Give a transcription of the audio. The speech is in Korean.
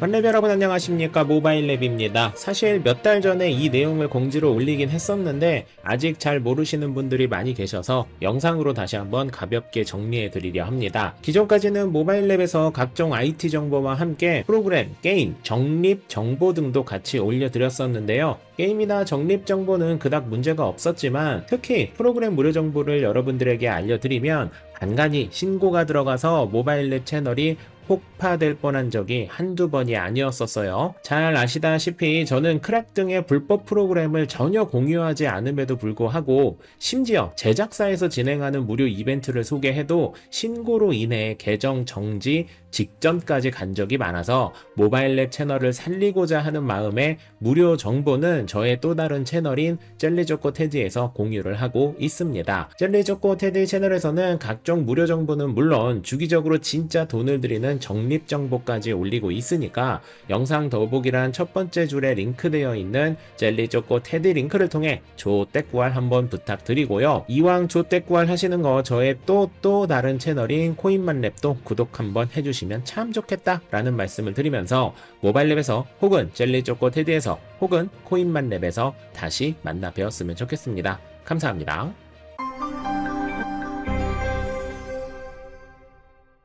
만렙 여러분 안녕하십니까 모바일랩입니다. 사실 몇 달 전에 이 내용을 공지로 올리긴 했었는데 아직 잘 모르시는 분들이 많이 계셔서 영상으로 다시 한번 가볍게 정리해 드리려 합니다. 기존까지는 모바일랩에서 각종 IT 정보와 함께 프로그램, 게임, 적립 정보 등도 같이 올려 드렸었는데요. 게임이나 적립 정보는 그닥 문제가 없었지만 특히 프로그램 무료 정보를 여러분들에게 알려드리면 간간히 신고가 들어가서 모바일랩 채널이 폭파될 뻔한 적이 한두 번이 아니었었어요. 잘 아시다시피 저는 크랙 등의 불법 프로그램을 전혀 공유하지 않음에도 불구하고 심지어 제작사에서 진행하는 무료 이벤트를 소개해도 신고로 인해 계정 정지 직전까지 간 적이 많아서 모바일 랩 채널을 살리고자 하는 마음에 무료 정보는 저의 또 다른 채널인 젤리조코 테디에서 공유를 하고 있습니다. 젤리조코 테디 채널에서는 각종 무료 정보는 물론 주기적으로 진짜 돈을 들이는 적립 정보까지 올리고 있으니까 영상 더보기란 첫 번째 줄에 링크되어 있는 젤리조코 테디 링크를 통해 조떼꾸알 한번 부탁드리고요. 이왕 조떼꾸알 하시는 거 저의 또또 다른 채널인 코인만랩도 구독 한번 해주시면 참 좋겠다 라는 말씀을 드리면서 모바일랩에서 혹은 젤리조코 테디에서 혹은 코인만랩에서 다시 만나 뵈었으면 좋겠습니다. 감사합니다.